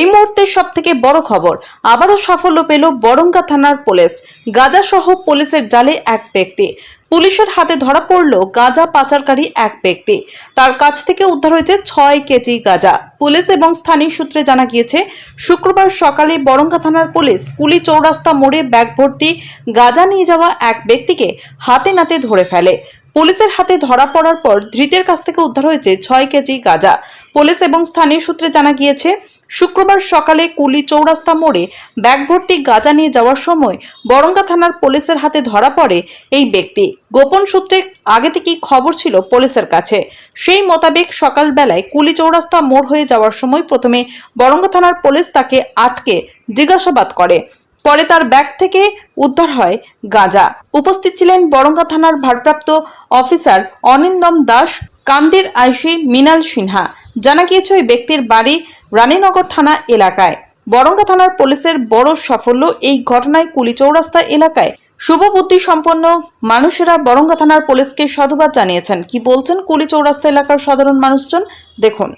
এই মুহূর্তের সব থেকে বড় খবর। আবারও সাফল্য পেল বরঙ্গা থানার পুলিশ। গাজা সহ পুলিশের জালে এক ব্যক্তি। পুলিশের হাতে ধরা পড়ল গাঁজা পাচারকারী এক ব্যক্তি। তার কাছ থেকে উদ্ধার হয়েছে ছয় কেজি গাঁজা। পুলিশ এবং স্থানীয় সূত্রে জানা গিয়েছে, শুক্রবার সকালে বরঙ্গা থানার পুলিশ কুলি চৌরাস্তা মোড়ে ব্যাগ ভর্তি গাঁজা নিয়ে যাওয়া এক ব্যক্তিকে হাতে নাতে ধরে ফেলে। পুলিশের হাতে ধরা পড়ার পর ধৃতের কাছ থেকে উদ্ধার হয়েছে ছয় কেজি গাঁজা। পুলিশ এবং স্থানীয় সূত্রে জানা গিয়েছে শুক্রবার সকালে কুলি চৌরাস্তা মোড়ে ব্যাগ ভর্তি গাঁজা নিয়ে যাওয়ার সময় বরঙ্গা থানার পুলিশের হাতে ধরা পড়ে এই ব্যক্তি। গোপন সূত্রে আগে থেকেই খবর ছিল পুলিশের কাছে। সেই মোতাবেক সকালবেলায় কুলি চৌরাস্তা মোড় হয়ে যাওয়ার সময় প্রথমে বরঙ্গা থানার পুলিশ তাকে আটকে জিজ্ঞাসাবাদ করে। পরে তার ব্যাগ থেকে উদ্ধার হয় গাঁজা। উপস্থিত ছিলেন বরঙ্গা থানার ভারপ্রাপ্ত অফিসার অনিন্দম দাস কান্দির আইসি মিনাল সিনহা। জানা গিয়েছে ওই ব্যক্তির বাড়ি রানীনগর থানা এলাকায়। বরঙ্গা থানার পুলিশের বড় সাফল্য এই ঘটনায় কুলি চৌরাস্তা এলাকায় শুভবুদ্ধি সম্পন্ন মানুষেরা বরঙ্গা থানার পুলিশকে সাধুবাদ জানিয়েছেন। কি বলছেন কুলি চৌরাস্তা এলাকার সাধারণ মানুষজন? দেখুন।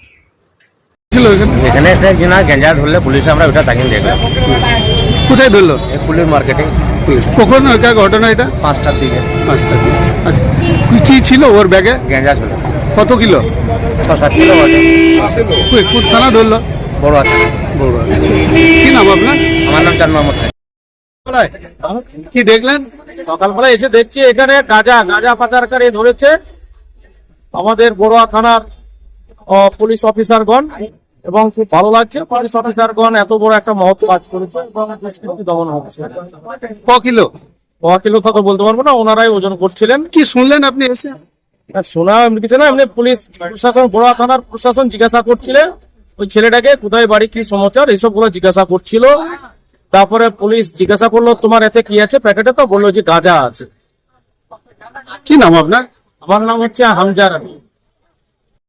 এখানে? এখানে একটা জিনা গেঞ্জা ধরলে পুলিশে আমরা ওটা দেখলাম। কোথায় ধরলো? কখন? ঘটনা এটা? পাঁচটার দিকে। আচ্ছা কি- কি ছিল ওর ব্যাগে? গেঞ্জা ছিল। কত কিলো? ছ সাত কিলো বটে থানা ধরলো? বড় আছে কি নাম আপনার? আমার নাম চান মোহাম্মদ শেখ কি দেখলেন? সকালবেলা এসে দেখছি এখানে গাঁজা গাঁজা পাচারকারী ধরেছে আমাদের বড়ুয়া থানার পুলিশ অফিসারগণ। এবং খুব ভালো লাগছে পুলিশ অফিসারগণ এত বড় একটা মহৎ কাজ করেছে এবং দুষ্কৃতি দমন হচ্ছে। ক কিলো? ক কিলো তো বলতে পারব না ওনারাই ওজন করছিলেন। কি শুনলেন আপনি এসে? শোনা এমনি কিছু না এমনি পুলিশ প্রশাসন বড়ুয়া থানার প্রশাসন জিজ্ঞাসা করছিলেন ওই ছেলেটাকে কোথায় বাড়ি কি সমাচার এইসবগুলো জিজ্ঞাসা করছিল। তারপরে পুলিশ জিজ্ঞাসা করল তোমার এতে কি আছে? প্যাকেটে তো বলল যে গাঁজা আছে। কি নাম আপনার? আমার নাম হচ্ছে হামজার রানী